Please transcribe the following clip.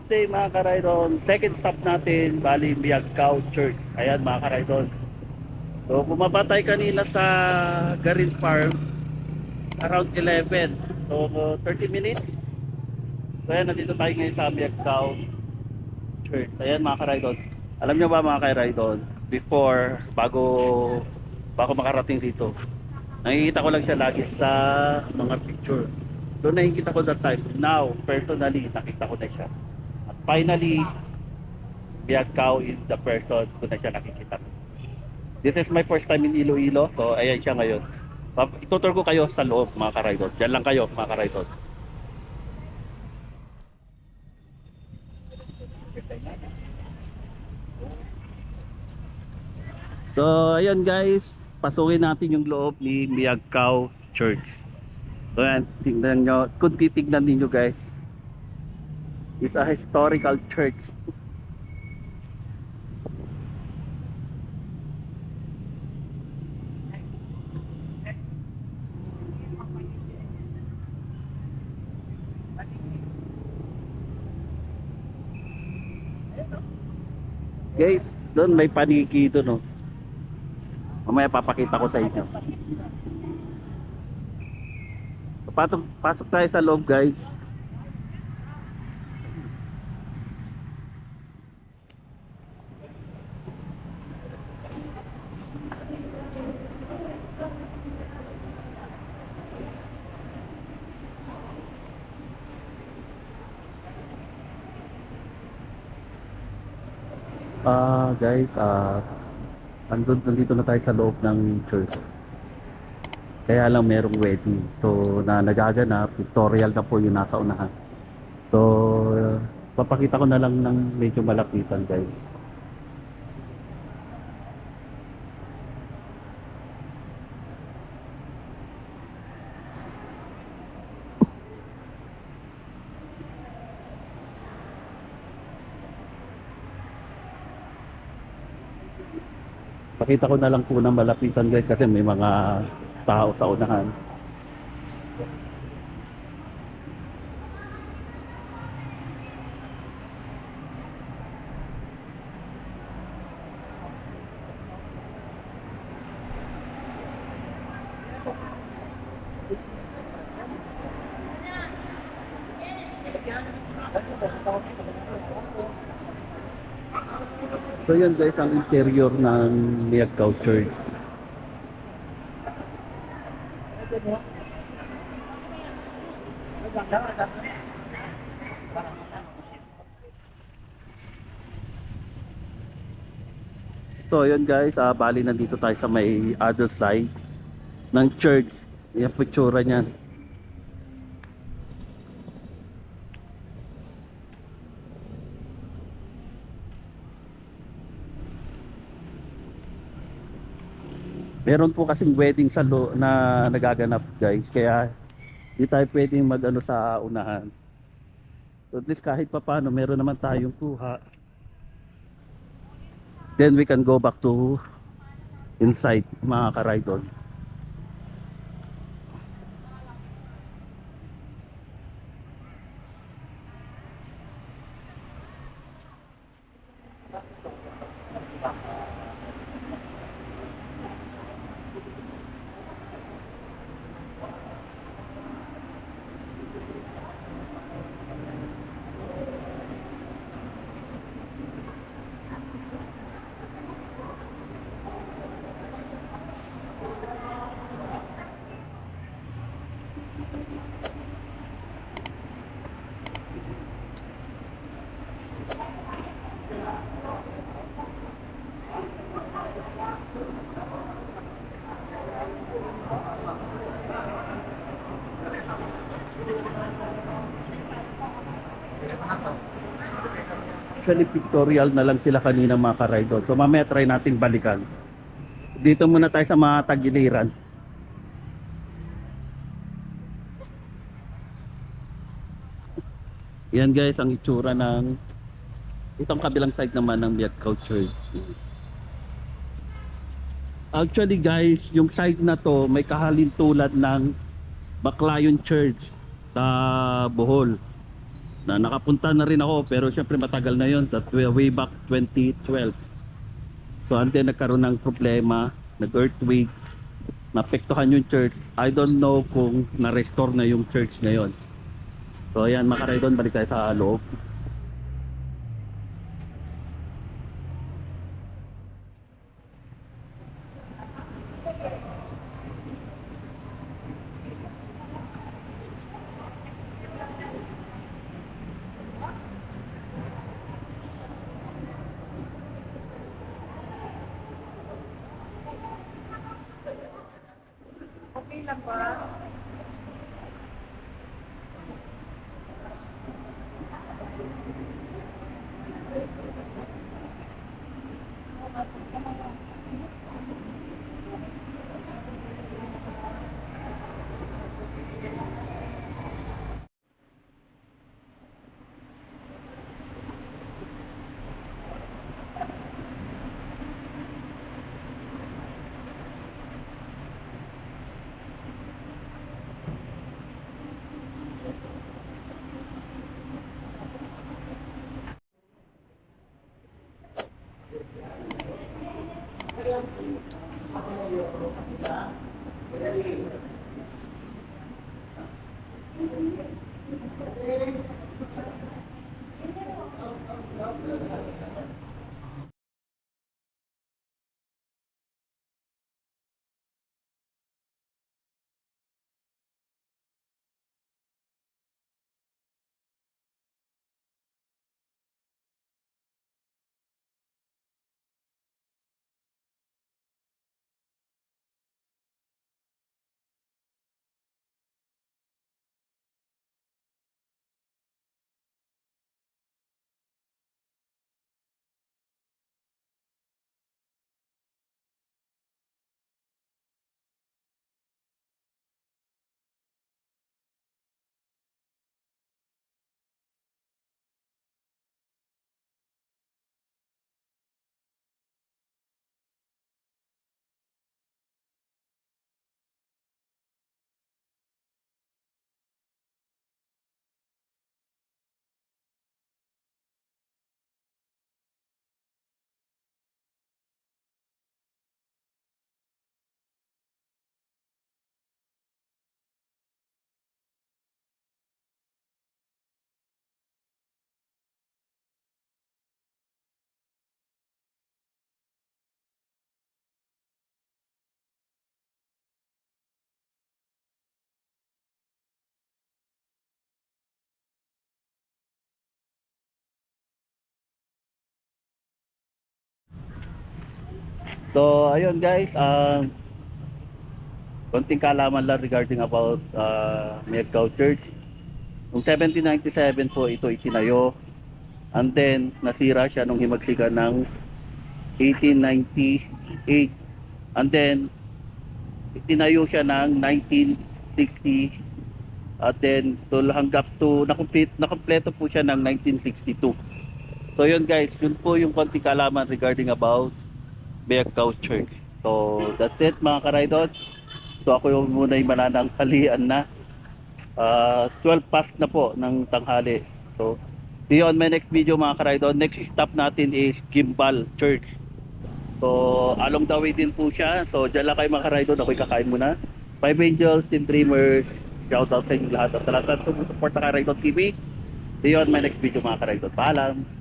good day mga karaydon. Second stop natin, Bali Miagkao Church. Ayan mga karaydon. So bumaba tayo kanina sa Garin Farm around 11. So 30 minutes. So ayan, nandito tayo ngayon sa Miagkao Church. Ayan mga karaydon. Alam niyo ba mga karaydon, before, bago, bago makarating dito, nakikita ko lang siya lagi sa mga picture. Doon nakikita ko that time. Now, personally, nakita ko na siya. Finally, Biagkaw is the person ko na siya nakikita. This is my first time in Iloilo. So, ayan siya ngayon. Itutur ko kayo sa loob, mga karaydon. Diyan lang kayo, mga karaydon. So, ayan guys. Pasukin natin yung loob ni Biagkaw Church. So yan, tingnan nyo. Kung titignan ninyo guys, is a historical church. Guys, doon may paniki doon oh. Mamaya papakita ko sa inyo. Pasok, pasok tayo sa loob guys. Ah, guys, ah andun nandito na tayo sa loob ng church. Kaya lang merong wedding. So, na nagaganap, pictorial na po yung nasa unahan. So, papakita ko na lang ng medyo malapitan, guys. Pakita ko na lang po ng malapitan, guys, kasi may mga tao sa unahan. So yun guys, ang interior ng Miagkaw Church. So yun guys, ah, bali nandito tayo sa may other side ng church. Yan po niyan. Meron po kasing wedding sa lo na nagaganap guys. Kaya di tayo pwedeng mag ano sa unahan. At least kahit pa paano meron naman tayong kuha. Then we can go back to inside mga ka-ride-on. Actually pictorial na lang sila kanina mga ka-ride-on. So mamaya try natin balikan. Dito muna tayo sa mga tagiliran. Yan guys ang itsura ng itong kabilang side naman ng Miatkaw Church. Actually guys, yung side na to may kahalin tulad ng Baclayon Church sa Bohol. Na nakapunta na rin ako pero syempre matagal na yon that way back 2012. So until nagkaroon ng problema, nag-earthquake, napektuhan yung church. I don't know kung na-restore na yung church ngayon. So ayan, mga karaydon, balik tayo sa loob. temporada lang ba? So, ayun guys, um, konting kalaman lang regarding about uh, Miagao Church. Noong 1797 po ito itinayo. And then, nasira siya nung himagsikan ng 1898. And then, itinayo siya ng 1960. At then, to hanggang to, nakomplete, nakompleto po siya ng 1962. So yun guys, yun po yung konting kalaman regarding about Beacao Church. So, that's it mga karaydon. So, ako yung muna yung mananang halian na. Ah, 12 past na po ng tanghali. So, see you my next video mga karaydon. Next stop natin is Gimbal Church. So, along the way din po siya. So, dyan lang kayo mga karaydon. Ako'y kakain muna. Five Angels, Team Dreamers. Shout out sa inyo lahat. At sa lahat ng sumusuporta kay TV. See you my next video mga karaydon. Paalam!